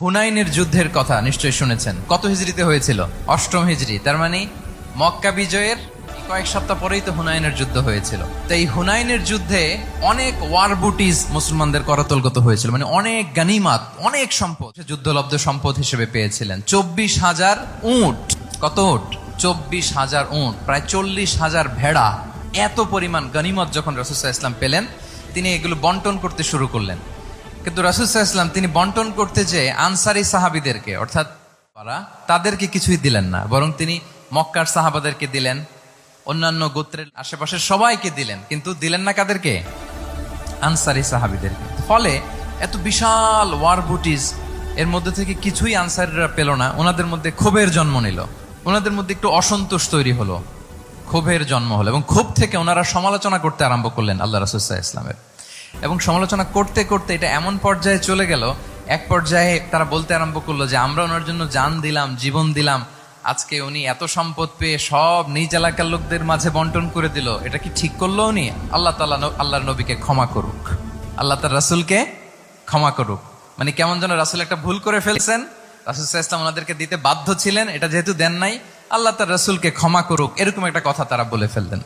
হুনাইনের যুদ্ধের কথা নিশ্চয়ই শুনেছেন। কত হিজড়িতে হয়েছিল? অষ্টম হিজড়ি। তার মানে মক্কা বিজয়ের কয়েক সপ্তাহ পরেই তো হুনাইনের যুদ্ধ হয়েছিল। তো এই হুনাইনের যুদ্ধে অনেক ওয়ার বুটিস মুসলমানদের করতলগত হয়েছিল। মানে অনেক গানিমাত, অনেক সম্পদ যুদ্ধলব্ধ সম্পদ হিসেবে পেয়েছিলেন। চব্বিশ হাজার উট। কত উট? চব্বিশ হাজার উট। প্রায় চল্লিশ হাজার ভেড়া। এত পরিমাণ গানিমত যখন রসুল্লাহ ইসলাম পেলেন, তিনি এগুলো বন্টন করতে শুরু করলেন। কিন্তু রাসুসাহ ইসলাম তিনি বন্টন করতে যে আনসারি সাহাবিদেরকে, অর্থাৎ তারা, তাদেরকে কিছুই দিলেন না, বরং তিনি মক্কার সাহাবাদেরকে দিলেন, অন্যান্য গোত্রের আশেপাশের সবাইকে দিলেন, কিন্তু দিলেন না কাদেরকে? আনসারি সাহাবিদেরকে। ফলে এত বিশাল ওয়ার বুটিস এর মধ্যে থেকে কিছুই আনসারিরা পেল না, ওনাদের মধ্যে ক্ষোভের জন্ম নিল, ওনাদের মধ্যে একটু অসন্তোষ তৈরি হলো, ক্ষোভের জন্ম হলো, এবং ক্ষোভ থেকে ওনারা সমালোচনা করতে আরম্ভ করলেন আল্লাহ রাসুসাহ ইসলামের এবং সমালোচনা করতে করতে এটা এমন পর্যায়ে চলে গেল, এক পর্যায়ে তারা বলতে আরম্ভ করল যে, আমরা ওনার জন্য যান দিলাম, জীবন দিলাম। আজকে উনি এত সম্পদ পেয়ে সব নিজ এলাকার লোকদের মাঝে বন্টন করে দিল। এটা কি ঠিক করল উনি? আল্লাহ তাল্লাহ আল্লাহর নবীকে ক্ষমা করুক। আল্লাহ তার রাসুলকে ক্ষমা করুক। মানে কেমন যেন রাসুল একটা ভুল করে ফেলছেন। রাসুল ওয়াসাল্লাম ওনাদেরকে দিতে বাধ্য ছিলেন, এটা যেহেতু দেন নাই, আল্লাহ তার রাসুলকে ক্ষমা করুক, এরকম একটা কথা তারা বলে ফেলতেন।